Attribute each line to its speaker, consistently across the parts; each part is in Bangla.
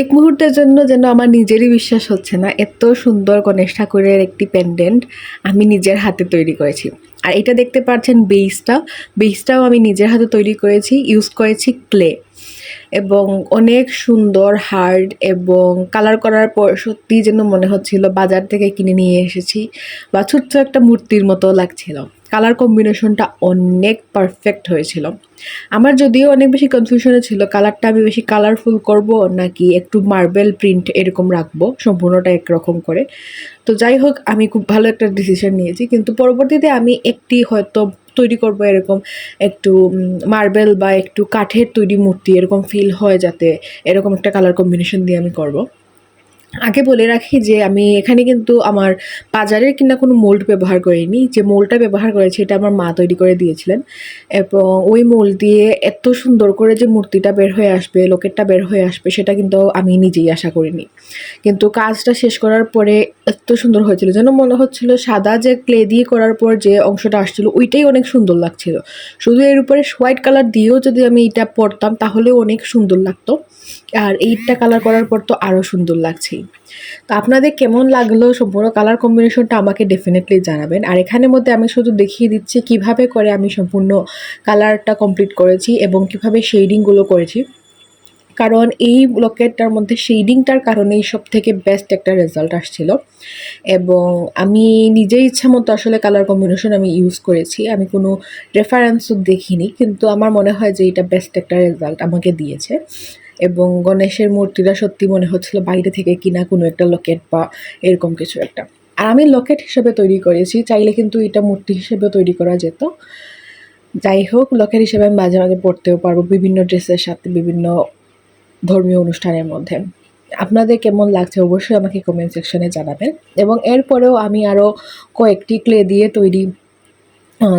Speaker 1: এক মুহূর্তের জন্য যেন আমার নিজেরই বিশ্বাস হচ্ছে না, এত সুন্দর গণেশ ঠাকুরের একটি পেন্ডেন্ট আমি নিজের হাতে তৈরি করেছি। আর এটা দেখতে পাচ্ছেন বেসটা বেসটাও আমি নিজের হাতে তৈরি করেছি ইউজ করেছি ক্লে এবং অনেক সুন্দর হার্ড এবং কালার করার পর সত্যি যেন মনে হচ্ছিল বাজার থেকে কিনে নিয়ে এসেছি, বা ছোট্ট একটা মূর্তির মতো লাগছিল। কালার কম্বিনেশনটা অনেক পারফেক্ট হয়েছিল। আমার যদিও অনেক বেশি কনফিউশনে ছিল, কালারটা আমি বেশি কালারফুল করব নাকি একটু মার্বেল প্রিন্ট এরকম রাখব, সম্পূর্ণটা একরকম করে। তো যাই হোক, আমি খুব ভালো একটা ডিসিশন নিয়েছি, কিন্তু পরবর্তীতে আমি একটি হয়তো তৈরি করব এরকম একটু মার্বেল বা একটু কাঠের তৈরি মূর্তি এরকম ফিল হয় যাতে এরকম একটা কালার কম্বিনেশন দিয়ে আমি করব। আগে বলে রাখি যে আমি এখানে কিন্তু আমার বাজারের কিনা কোনো মোল্ড ব্যবহার করিনি। যে মোলটা ব্যবহার করেছি এটা আমার মা তৈরি করে দিয়েছিলেন। এবং ওই মোল্ড দিয়ে এত সুন্দর করে যে মূর্তিটা বের হয়ে আসবে, লোকেরটা বের হয়ে আসবে, সেটা কিন্তু আমি নিজেই আশা করিনি। কিন্তু কাজটা শেষ করার পরে এত সুন্দর হয়েছিল। যেন মনে হচ্ছিল সাদা যে ক্লে দিয়ে করার পর যে অংশটা আসছিল, ওইটাই অনেক সুন্দর লাগছিল। শুধু এর উপরে হোয়াইট কালার দিয়েও যদি আমি এটা পরতাম, তাহলেও অনেক সুন্দর লাগতো। আর এইটা কালার করার পর তো আরও সুন্দর লাগছেই। তো আপনাদের কেমন লাগল সম্পূর্ণ কালার কম্বিনেশনটা আমাকে ডেফিনেটলি জানাবেন। আর এখানের মধ্যে আমি শুধু দেখিয়ে দিচ্ছি কীভাবে করে আমি সম্পূর্ণ কালারটা কমপ্লিট করেছি এবং কীভাবে শেডিংগুলো করেছি। কারণ এই লকেটটার মধ্যে শেডিংটার কারণেই সব থেকে বেস্ট একটা রেজাল্ট আসছিল। এবং আমি নিজেই ইচ্ছা মতো আসলে কালার কম্বিনেশন আমি ইউজ করেছি। আমি কোনো রেফারেন্সও দেখিনি, কিন্তু আমার মনে হয় যে এটা বেস্ট একটা রেজাল্ট আমাকে দিয়েছে। এবং গণেশের মূর্তিটা সত্যি মনে হচ্ছিল বাইরে থেকে কিনা কোনো একটা লকেট বা এরকম কিছু একটা। আর আমি লকেট হিসেবে তৈরি করেছি, চাইলে কিন্তু এটা মূর্তি হিসেবে তৈরি করা যেত। যাই হোক, লকেট হিসেবে আমি মাঝে মাঝে পড়তেও পারব। বিভিন্ন ড্রেসের সাথে বিভিন্ন ধর্মীয় অনুষ্ঠানের মধ্যে। আপনাদের কেমন লাগছে অবশ্যই আমাকে কমেন্ট সেকশনে জানাবেন। এবং এরপরেও আমি আরও কয়েকটি ক্লে দিয়ে তৈরি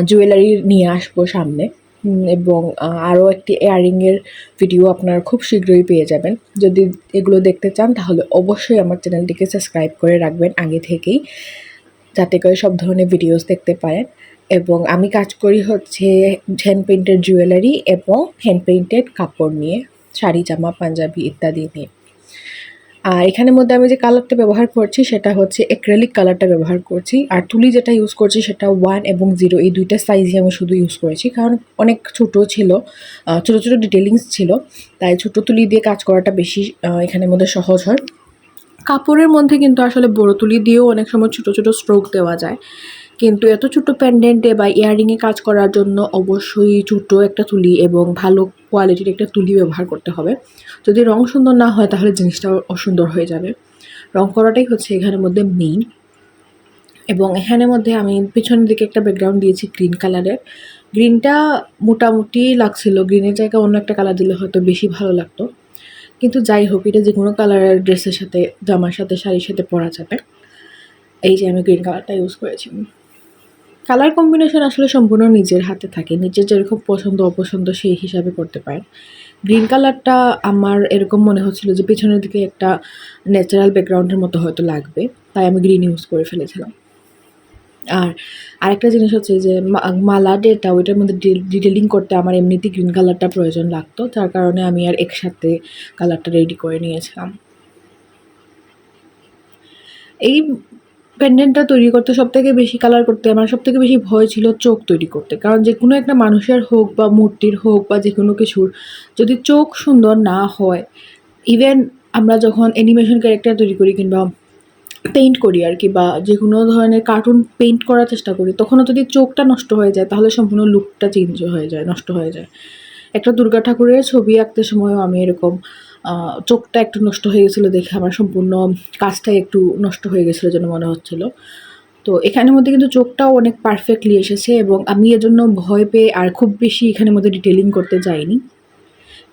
Speaker 1: জুয়েলারি নিয়ে আসব সামনে। এবং আরও একটি এয়ারিংয়ের ভিডিও আপনারা খুব শীঘ্রই পেয়ে যাবেন। যদি এগুলো দেখতে চান, তাহলে অবশ্যই আমার চ্যানেলটিকে সাবস্ক্রাইব করে রাখবেন আগে থেকেই। যাতে করে সব ধরনের ভিডিওস দেখতে পারেন। এবং আমি কাজ করি হচ্ছে হ্যান্ড পেইন্টেড জুয়েলারি এবং হ্যান্ড পেইন্টেড কাপড় নিয়ে। শাড়ি, জামা, পাঞ্জাবি ইত্যাদি নিয়ে। আর এখানের মধ্যে আমি যে কালারটা ব্যবহার করছি, সেটা হচ্ছে এক্রেলিক কালারটা ব্যবহার করছি। আর তুলি যেটা ইউজ করছি, সেটা ওয়ান এবং জিরো এই দুইটা সাইজই আমি শুধু ইউজ করেছি। কারণ অনেক ছোট ছিল ছোটো ছোটো ডিটেলিংস ছিল, তাই ছোটো তুলি দিয়ে কাজ করাটা বেশি এখানের মধ্যে সহজ হয়। কাপড়ের মধ্যে কিন্তু আসলে বড় তুলি দিয়েও অনেক সময় ছোটো ছোটো স্ট্রোক দেওয়া যায়। কিন্তু এত ছোটো প্যান্ডেন্টে বা ইয়াররিংয়ে কাজ করার জন্য অবশ্যই ছোটো একটা তুলি এবং ভালো কোয়ালিটির একটা তুলি ব্যবহার করতে হবে। যদি রং সুন্দর না হয় তাহলে জিনিসটা অসুন্দর হয়ে যাবে। রং করাটাই হচ্ছে এখানের মধ্যে মেইন এবং এখানের মধ্যে আমি পিছনের দিকে একটা ব্যাকগ্রাউন্ড দিয়েছি গ্রিন কালারের গ্রিনটা মোটামুটি লাগছিল গ্রিনের জায়গায় অন্য একটা কালার দিলে হয়তো বেশি ভালো লাগতো। কিন্তু যাই হোক, এটা যে কোনো কালারের ড্রেসের সাথে, জামার সাথে, শাড়ির সাথে পরা যাবে। এই যে আমি গ্রিন কালারটা ইউজ করেছি। কালার কম্বিনেশন আসলে সম্পূর্ণ নিজের হাতে থাকে। নিজের যেরকম পছন্দ, অপছন্দ সেই হিসাবে করতে পারেন গ্রিন কালারটা আমার এরকম মনে হচ্ছিল যে পিছনের দিকে একটা ন্যাচারাল ব্যাকগ্রাউন্ডের মতো হয়তো লাগবে, তাই আমি গ্রিন ইউজ করে ফেলেছিলাম। আর আরেকটা জিনিস হচ্ছে যে মালা ডেটা, ওইটার মধ্যে ডিটেলিং করতে আমার এমনিতেই গ্রিন কালারটা প্রয়োজন লাগতো তার কারণে আমি আর একসাথে কালারটা রেডি করে নিয়েছিলাম। এই পেন্ডেন্টটা তৈরি করতে সব থেকে বেশি কালার করতে আমার সব থেকে বেশি ভয় ছিল চোখ তৈরি করতে। কারণ যে কোনো একটা মানুষের হোক বা মূর্তির হোক বা যে কোনো কিছুর, যদি চোখ সুন্দর না হয় ইভেন আমরা যখন অ্যানিমেশন ক্যারেক্টার তৈরি করি কিংবা পেইন্ট করি আর কি, বা যে কোনো ধরনের কার্টুন পেইন্ট করার চেষ্টা করি, তখনও যদি চোখটা নষ্ট হয়ে যায়, তাহলে সম্পূর্ণ লুকটা চেঞ্জ হয়ে যায়, নষ্ট হয়ে যায়। একটা দুর্গা ঠাকুরের ছবি আঁকতে সময়ও আমি এরকম চোখটা একটু নষ্ট হয়ে গেছিল দেখে আমার সম্পূর্ণ কাজটাই একটু নষ্ট হয়ে গেছিল যেন মনে হচ্ছিল। তো এখানের মধ্যে কিন্তু চোখটাও অনেক পারফেক্টলি এসেছে এবং আমি এজন্য ভয় পেয়ে আর খুব বেশি এখানের মধ্যে ডিটেলিং করতে যাইনি।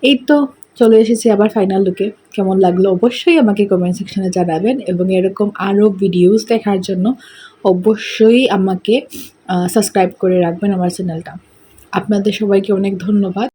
Speaker 1: এই তো চলে এসেছি আবার ফাইনাল লুকে কেমন লাগল অবশ্যই আমাকে কমেন্ট সেকশানে জানাবেন এবং এরকম আরও ভিডিওস দেখার জন্য অবশ্যই আমাকে সাবস্ক্রাইব করে রাখবেন আমার চ্যানেলটা আপনাদের সবাইকে অনেক ধন্যবাদ।